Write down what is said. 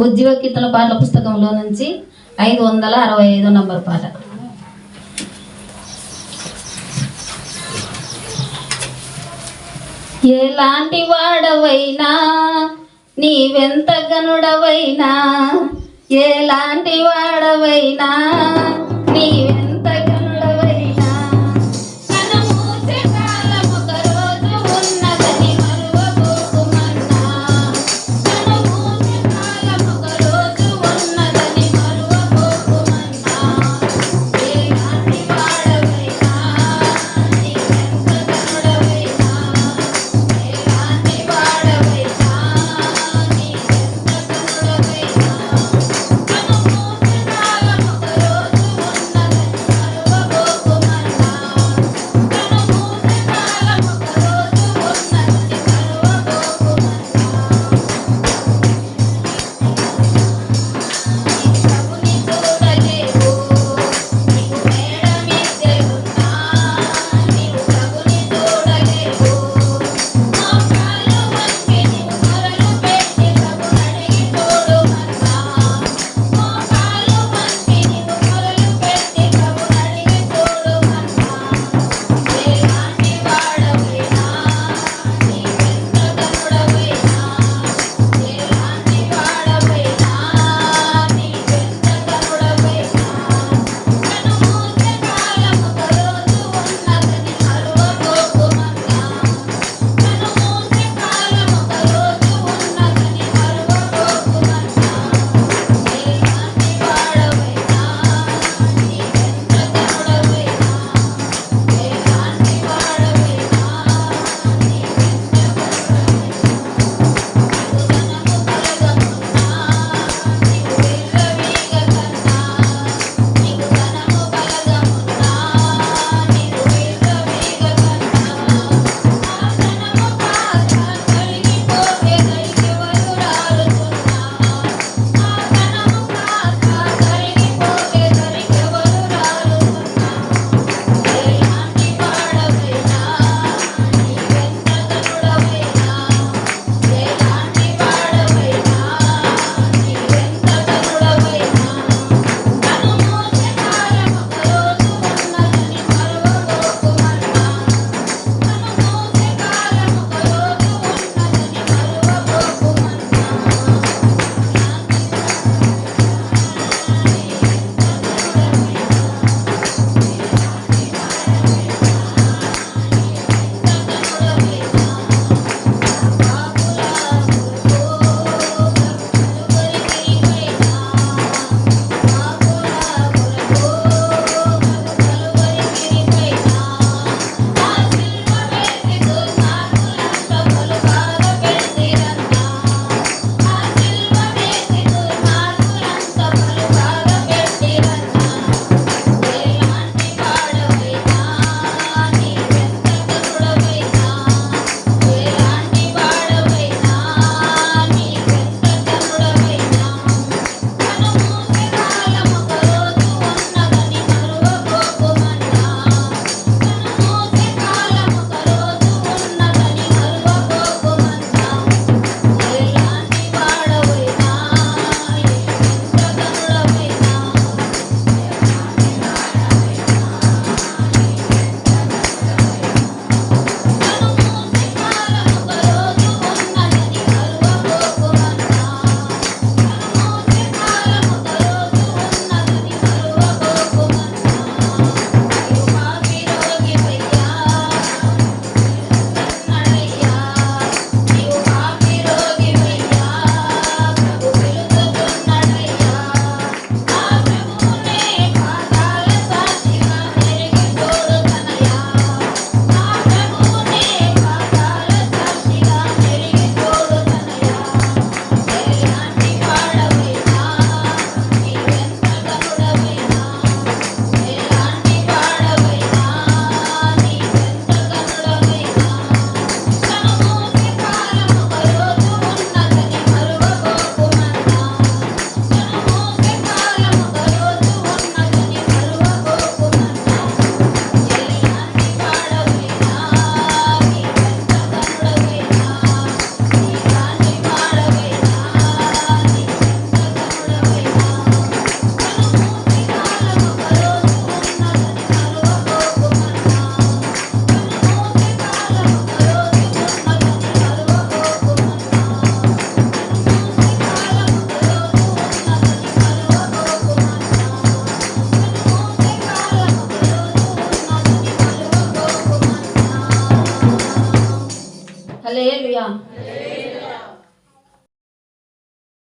ఉద్యోగ కీర్తన పాటల పుస్తకంలో నుంచి ఐదు వందల అరవై ఐదో నంబర్ పాట. ఎలాంటి వాడవైనా నీవెంత గనుడవైనా ఎలాంటి వాడవైనా